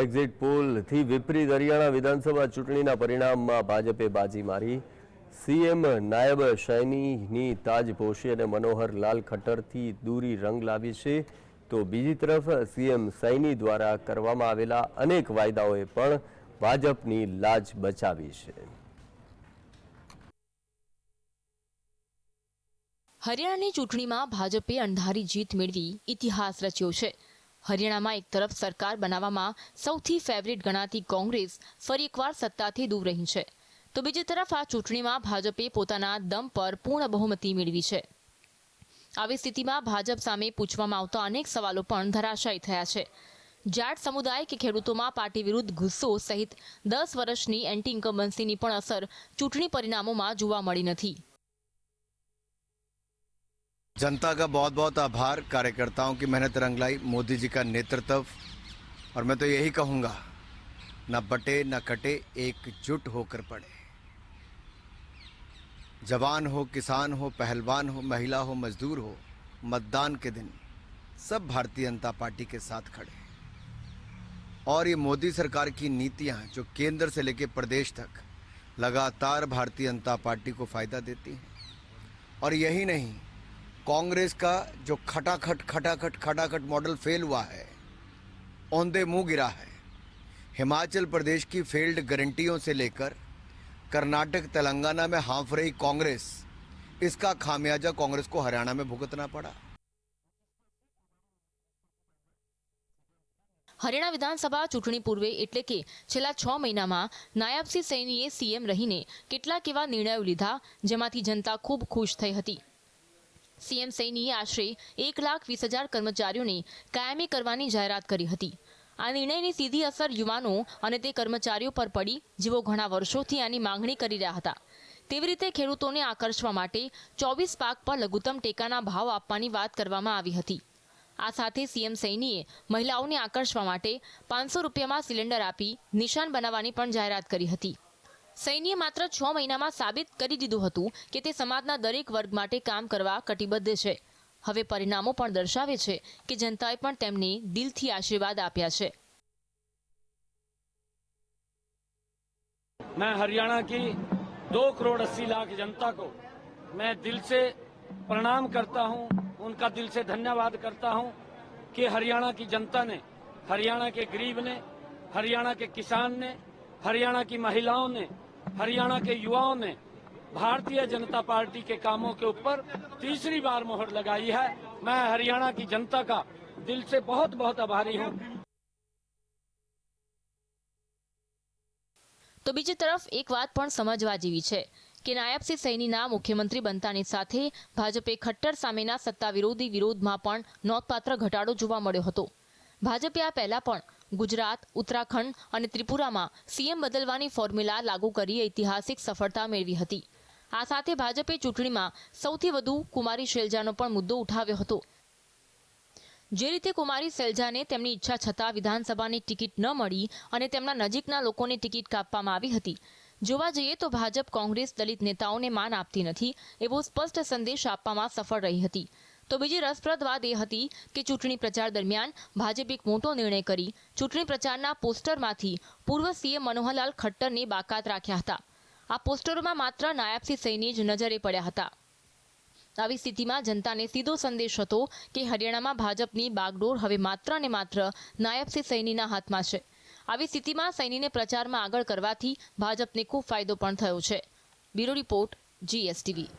Exit પોલથી વિપરીત હરિયાણા વિધાનસભા ચૂંટણીના પરિણામમાં ભાજપે બાજી મારી. સીએમ નાયબ શૈનીની તાજપોશી અને મનોહર લાલ ખટ્ટરથી દૂરી રંગ લાવી છે. તો બીજી તરફ સીએમ સૈની દ્વારા કરવામાં આવેલા અનેક વાયદાઓએ પણ ભાજપની લાજ બચાવી છે. હરિયાણાની ચૂંટણીમાં ભાજપે અણધારી જીત મેળવી ઇતિહાસ રચ્યો છે. હરિયાણામાં એક તરફ સરકાર બનાવવામાં સૌથી ફેવરિટ ગણાતી કોંગ્રેસ ફરી એકવાર સત્તાથી દૂર રહી છે. તો બીજી તરફ આ ચૂંટણીમાં ભાજપે પોતાના દમ પર પૂર્ણ બહુમતી મેળવી છે. આવી સ્થિતિમાં ભાજપ સામે પૂછવામાં આવતા અનેક સવાલો પણ ધરાશાયી થયા છે. જાટ સમુદાય કે ખેડૂતોમાં પાર્ટી વિરુદ્ધ ગુસ્સો સહિત દસ વર્ષની એન્ટી ઇન્કમ્બન્સીની પણ અસર ચૂંટણી પરિણામોમાં જોવા મળી નથી. जनता का बहुत बहुत आभार कार्यकर्ताओं की मेहनत रंग लाई, मोदी जी का नेतृत्व। और मैं तो यही कहूँगा, न बटे, न कटे, एकजुट होकर पड़े। जवान हो, किसान हो, पहलवान हो, महिला हो, मजदूर हो, मतदान के दिन सब भारतीय जनता पार्टी के साथ खड़े। और ये मोदी सरकार की नीतियाँ जो केंद्र से लेकर प्रदेश तक लगातार भारतीय जनता पार्टी को फ़ायदा देती हैं। और यही नहीं कांग्रेस का जो खटाखट खटाखट खटाखट मॉडल फेल हुआ है औंधे मुंह गिरा है हिमाचल प्रदेश की फेल्ड गारंटियों से लेकर कर्नाटक तेलंगाना में हाफ रही कांग्रेस इसका खामियाजा कांग्रेस को हरियाणा में भुगतना पड़ा હરિયાણા વિધાનસભા ચૂંટણી પૂર્વે એટલે કે છેલ્લા છ મહિનામાં નાયબસિંહ સૈનીએ સીએમ રહીને કેટલાક એવા નિર્ણયો લીધા જેમાંથી જનતા ખૂબ ખુશ થઈ હતી સીએમ સૈનીએ આશરે એક લાખ વીસ હજાર કર્મચારીઓને કાયમી કરવાની જાહેરાત કરી હતી. આ નિર્ણયની સીધી અસર યુવાનો અને તે કર્મચારીઓ પર પડી જેઓ ઘણા વર્ષોથી આની માંગણી કરી રહ્યા હતા. તેવી રીતે ખેડૂતોને આકર્ષવા માટે ચોવીસ પાક પર લઘુત્તમ ટેકાના ભાવ આપવાની વાત કરવામાં આવી હતી. આ સાથે સીએમ સૈનીએ મહિલાઓને આકર્ષવા માટે પાંચસો રૂપિયામાં સિલિન્ડર આપી નિશાન બનાવવાની પણ જાહેરાત કરી હતી. સૈનીએ માત્ર છ મહિનામાં સાબિત કરી દીધું હતું કે તે સમાજના દરેક વર્ગ માટે કામ કરવા કટિબદ્ધ છે હવે પરિણામો પણ દર્શાવે છે કે જનતાએ પણ તેમને દિલથી આશીર્વાદ આપ્યા છે मैं हरियाणा की दो करोड़ अस्सी लाख जनता को मैं दिल से प्रणाम करता हूं उनका दिल से धन्यवाद करता हूं कि हरियाणा की जनता ने हरियाणा के गरीब ने हरियाणा के किसान ने हरियाणा की महिलाओं ने हरियाणा के युवाओं ने भारतीय जनता पार्टी के कामों के ऊपर तीसरी बार मोहर लगाई है मैं हरियाणा की जनता का दिल से बहुत बहुत आभारी हूं તો બીજી તરફ એક વાત પણ સમજવા જેવી છે કે નાયબસિંહ સૈનીના મુખ્યમંત્રી બનતાની સાથે ભાજપે ખટ્ટર સામેના સત્તા વિરોધી વિરોધમાં પણ નોંધપાત્ર ઘટાડો જોવા મળ્યો હતો ભાજપે આ પહેલા પણ ગુજરાત, ઉત્તરાખંડ અને ત્રિપુરામાં સીએમ બદલવાની ફોર્મ્યુલા લાગુ કરી ઐતિહાસિક સફળતા મેળવી હતી. આ સાથે ભાજપે ચૂંટણીમાં સૌથી વધુ કુમારી શૈલજાનો પણ મુદ્દો ઉઠાવ્યો હતો. જે રીતે કુમારી શૈલજાને તેમની ઈચ્છા છતાં વિધાનસભાની ટિકિટ ન મળી અને તેમના નજીકના લોકોને ટિકિટ કાપવામાં આવી હતી. જોવા જઈએ તો ભાજપ, કોંગ્રેસ દલિત નેતાઓને માન આપતી નથી, એવો સ્પષ્ટ સંદેશ આપવામાં સફળ રહી હતી. તો બીજી રસપ્રદ વાત એ હતી કે ચૂંટણી પ્રચાર દરમિયાન ભાજપે એક મોટો નિર્ણય કરી. ચૂંટણી પ્રચારના પોસ્ટરમાંથી પૂર્વ સીએમ મનોહરલાલ ખટ્ટરને બાકાત રાખ્યા હતા. આ પોસ્ટરોમાં માત્ર નાયબસિંહ સૈની જ નજરે પડ્યા હતા. આવી સ્થિતિમાં જનતાને સીધો સંદેશ હતો કે હરિયાણામાં ભાજપની બાગડોર હવે માત્ર ને માત્ર નાયબસિંહ સૈનીના હાથમાં છે. આવી સ્થિતિમાં સૈનીને પ્રચારમાં આગળ કરવાથી ભાજપને ખૂબ ફાયદો પણ થયો છે. Bureau report, GSTV.